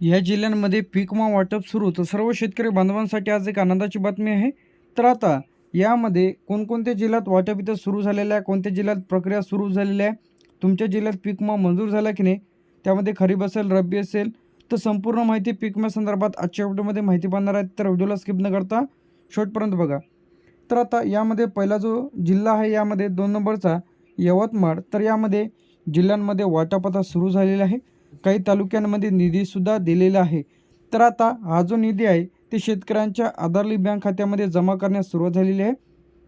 या जिल्ह्यांमध्ये पीक वाटप सुरू. तर सर्व शेतकरी बांधवांसाठी आज एक आनंदाची बातमी आहे. तर आता यामध्ये कोणकोणत्या जिल्ह्यात वाटप इथं सुरू झालेलं आहे? कोणत्या जिल्ह्यात प्रक्रिया सुरू झालेली आहे? तुमच्या जिल्ह्यात पीक मंजूर झाला की नाही? त्यामध्ये खरीप असेल रब्बी असेल तर संपूर्ण माहिती पीक संदर्भात आजच्या व्हिडिओमध्ये माहिती पाहणार आहेत. तर व्हिडिओला स्किप न करता शेवटपर्यंत बघा. तर आता यामध्ये पहिला जो जिल्हा आहे यामध्ये दोन नंबरचा यवतमाळ. तर यामध्ये जिल्ह्यांमध्ये वाटप आता सुरू झालेला आहे. काही तालुक्यांमध्ये निधीसुद्धा दिलेला आहे. तर आता हा जो निधी आहे ते शेतकऱ्यांच्या आधारली बँक खात्यामध्ये जमा करण्यास सुरुवात झालेली आहे.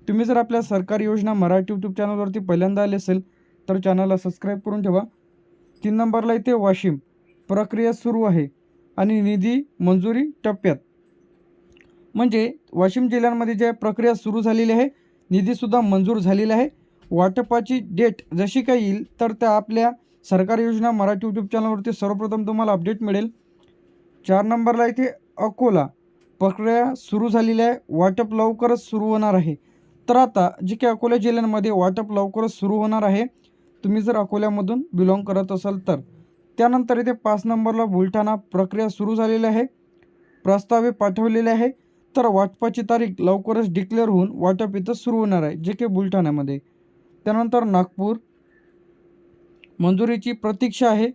तुम्ही जर आपल्या सरकारी योजना मराठी यूट्यूब चॅनलवरती पहिल्यांदा आले असेल तर चॅनलला सबस्क्राईब करून ठेवा. तीन नंबरला इथे वाशिम प्रक्रिया सुरू आहे आणि निधी मंजुरी टप्प्यात. म्हणजे वाशिम जिल्ह्यांमध्ये जे प्रक्रिया सुरू झालेली आहे निधीसुद्धा मंजूर झालेला आहे. वाटपाची डेट जशी काही येईल तर त्या आपल्या सरकारी योजना मराठी यूट्यूब चॅनलवरती सर्वप्रथम तुम्हाला अपडेट मिळेल. चार नंबरला इथे अकोला प्रक्रिया सुरू झालेली आहे. वाटप लवकरच सुरू होणार आहे. तर आता जे की अकोला जिल्ह्यांमध्ये वाटप लवकरच सुरू होणार आहे. तुम्ही जर अकोल्यामधून बिलॉंग करत असाल तर. त्यानंतर इथे पाच नंबरला बुलढाणा प्रक्रिया सुरू झालेली आहे. प्रस्तावे पाठवलेले आहे. तर वाटपाची तारीख लवकरच डिक्लेअर होऊन वाटप इथं सुरू होणार आहे. जे की बुलढाण्यामध्ये. त्यानंतर नागपूर मंजुरीची प्रतीक्षा आहे.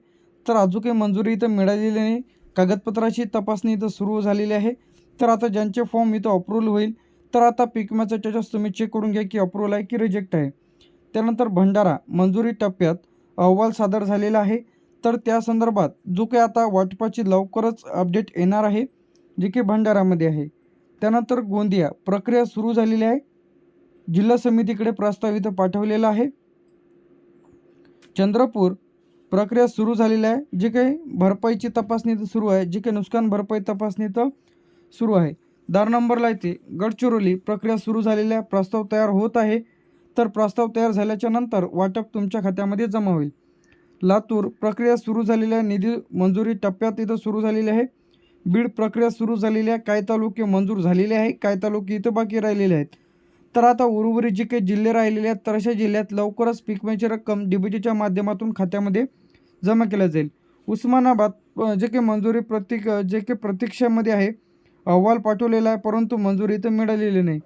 तर अजून काही मंजुरी इथं मिळालेली नाही. कागदपत्राची तपासणी इथं सुरू झालेली आहे. तर आता ज्यांचे फॉर्म इथं अप्रूव्हल होईल तर आता पीक विम्याचा स्टेटस तुम्ही चेक करून घ्या की अप्रूव्हल आहे की रिजेक्ट आहे. त्यानंतर भंडारा मंजुरी टप्प्यात अहवाल सादर झालेला आहे. तर त्या संदर्भात जो काही आता वाटपाची लवकरच अपडेट येणार आहे जे की भंडारामध्ये आहे. त्यानंतर गोंदिया प्रक्रिया सुरू झालेली आहे. जिल्हा समितीकडे प्रस्ताव इथं पाठवलेला आहे. चंद्रपूर प्रक्रिया सुरू झालेली आहे. जे काही भरपाईची तपासणी तर सुरू आहे जे काही नुकसान भरपाई तपासणी तर सुरू आहे. दार नंबरला येते गडचिरोली प्रक्रिया सुरू झालेली आहे. प्रस्ताव तयार होत आहे. तर प्रस्ताव तयार झाल्याच्यानंतर वाटप तुमच्या खात्यामध्ये जमा होईल. लातूर प्रक्रिया सुरू झालेली आहे. निधी मंजुरी टप्प्यात इथं सुरू झालेली आहे. बीड प्रक्रिया सुरू झालेली आहे. काय तालुके मंजूर झालेले आहे काय तालुके इथं बाकी राहिलेले आहेत. तर आता उर्वरित जे काही जिल्हे राहिलेले आहेत तर अशा जिल्ह्यात लवकरच पीक विम्याची रक्कम डीबीटीच्या माध्यमातून खात्यामध्ये जमा केल्या जाईल. उस्मानाबाद जे काही मंजुरी प्रतीक जे काही प्रतीक्षेमध्ये आहे अहवाल पाठवलेला आहे परंतु मंजुरी इथं मिळालेली नाही.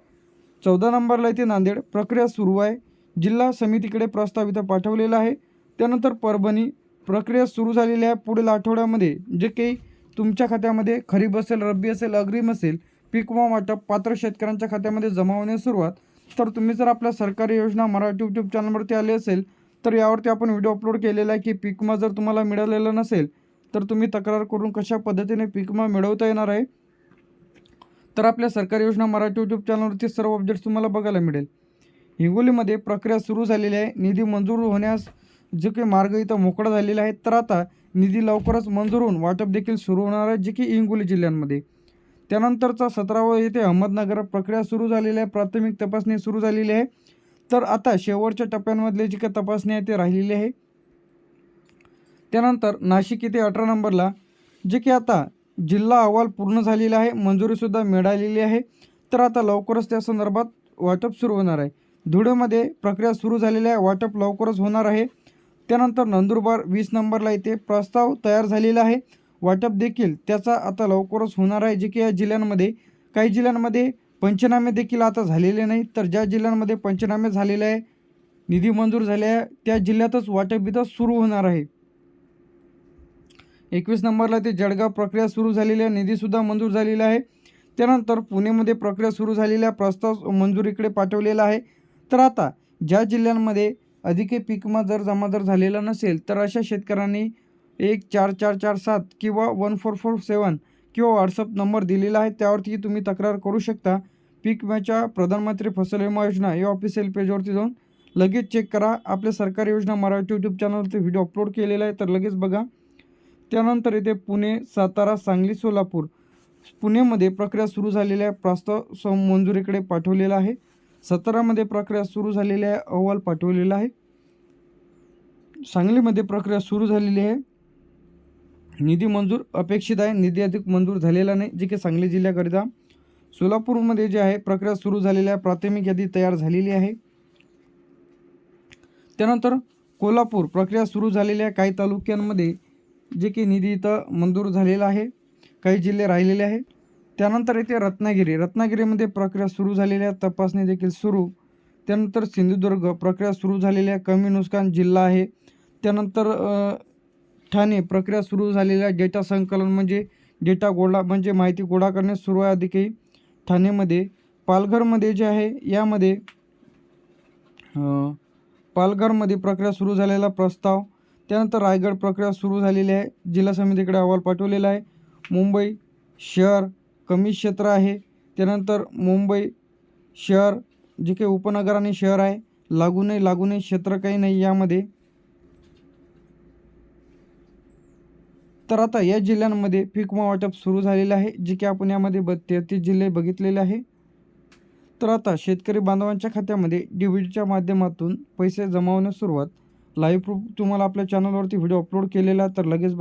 चौदा नंबरला येथे नांदेड प्रक्रिया सुरू आहे. जिल्हा समितीकडे प्रस्ताव इथं पाठवलेला आहे. त्यानंतर परभणी प्रक्रिया सुरू झालेली आहे. पुढील आठवड्यामध्ये जे काही तुमच्या खात्यामध्ये खरीप असेल रब्बी असेल अग्रिम असेल पीक विमा वाटप पात्र शेतकऱ्यांच्या खात्यामध्ये जमा होण्यास सुरुवात. तर तुम्ही जर आपल्या सरकारी योजना मराठी यूट्यूब चॅनलवरती आली असेल तर यावरती आपण व्हिडिओ अपलोड केलेला आहे की पीक विमा जर तुम्हाला मिळालेला नसेल तर तुम्ही तक्रार करून कशा पद्धतीने पीक विमा मिळवता येणार आहे? तर आपल्या सरकारी योजना मराठी यूट्यूब चॅनलवरती सर्व अपडेट्स तुम्हाला बघायला मिळेल. हिंगोलीमध्ये प्रक्रिया सुरू झालेली आहे. निधी मंजूर होण्यास जे काही मार्ग इथं मोकळा झालेला आहे. तर आता निधी लवकरच मंजूर होऊन वाटप देखील सुरू होणार आहे जे की हिंगोली जिल्ह्यांमध्ये. त्यानंतरचा सतरावा येथे अहमदनगर प्रक्रिया सुरू झालेली आहे. प्राथमिक तपासणी सुरू झालेली आहे. तर आता शेवटच्या टप्प्यांमधले जी काही तपासणी आहे ते राहिलेली आहे. त्यानंतर नाशिक येथे अठरा नंबरला जे की आता जिल्हा अहवाल पूर्ण झालेला आहे. मंजुरीसुद्धा मिळालेली आहे. तर आता लवकरच त्या संदर्भात वाटप सुरू होणार आहे. धुळेमध्ये प्रक्रिया सुरू झालेली आहे. वाटप लवकरच होणार आहे. त्यानंतर नंदुरबार वीस नंबरला इथे प्रस्ताव तयार झालेला आहे. वाटप देखील त्याचा आता लवकरच होणार आहे. जे की या जिल्ह्यांमध्ये काही जिल्ह्यांमध्ये पंचनामे देखील आता झालेले नाही तर ज्या जिल्ह्यांमध्ये पंचनामे झालेले आहे निधी मंजूर झाले आहे त्या जिल्ह्यातच वाटप इथं सुरू होणार आहे. एकवीस नंबरला ते जळगाव प्रक्रिया सुरू झालेली आहे. निधीसुद्धा मंजूर झालेला आहे. त्यानंतर पुणेमध्ये प्रक्रिया सुरू झालेल्या प्रस्ताव मंजुरीकडे पाठवलेला आहे. तर आता ज्या जिल्ह्यांमध्ये अधिक पीकमा जर जमा जर झालेला नसेल तर अशा शेतकऱ्यांनी एक चार चार चार सात किंवा वन फोर फोर सेवन किंवा व्हॉट्सअप नंबर दिलेला आहे. त्यावरती तुम्ही तक्रार करू शकता. पीक विम्याच्या प्रधानमंत्री फसल विमा योजना या ऑफिशियल पेजवरती जाऊन लगेच चेक करा. आपल्या सरकारी योजना मराठी यूट्यूब चॅनलवरती व्हिडिओ अपलोड केलेला आहे. तर लगेच बघा. त्यानंतर येथे पुणे सातारा सांगली सोलापूर. पुणेमध्ये प्रक्रिया सुरू झालेल्या आहे. प्रस्ताव सम मंजुरीकडे पाठवलेला आहे. सातारामध्ये प्रक्रिया सुरू झालेली आहे. अहवाल पाठवलेला आहे. सांगलीमध्ये प्रक्रिया सुरू झालेली आहे. निधी मंजूर अपेक्षित आहे. निधी अधिक मंजूर झालेला नाही जे की सांगली जिल्ह्याकरिता. सोलापूरमध्ये जे आहे प्रक्रिया सुरू झालेली आहे प्राथमिक यादी तयार झालेली आहे. त्यानंतर कोल्हापूर प्रक्रिया सुरू झालेल्या काही तालुक्यांमध्ये जे की निधी इथं मंजूर झालेला आहे. काही जिल्हे राहिलेले आहे त्यानंतर येथे रत्नागिरी. रत्नागिरीमध्ये प्रक्रिया सुरू झालेल्या तपासणी देखील सुरू. त्यानंतर सिंधुदुर्ग प्रक्रिया सुरू झालेल्या कमी नुकसान जिल्हा आहे. त्यानंतर ठाणे प्रक्रिया सुरू झालेल्या डेटा संकलन म्हणजे डेटा गोळा म्हणजे माहिती गोळा करणे सुरू आहे अधिकही ठाणेमध्ये. पालघरमध्ये जे आहे यामध्ये पालघरमध्ये प्रक्रिया सुरू झालेला प्रस्ताव त्यानंतर रायगड प्रक्रिया सुरू झालेली आहे जिल्हा समितीकडे अहवाल पाठवलेला आहे. मुंबई शहर कमी क्षेत्र आहे त्यानंतर मुंबई शहर जे काही उपनगर आणि शहर आहे लागू नाही लागू नाही क्षेत्र काही नाही यामध्ये. तर आता या जिल्ह्यांमध्ये पीक विमा वाटप सुरू झालेलं आहे जे की आपण यामध्ये ब तेहतीस जिल्हे बघितलेले आहे. तर आता शेतकरी बांधवांच्या खात्यामध्ये डीबीटीच्या माध्यमातून पैसे जमावण्यास सुरुवात. लाईव्ह प्रूफ तुम्हाला आपल्या चॅनलवरती व्हिडिओ अपलोड केलेला तर लगेच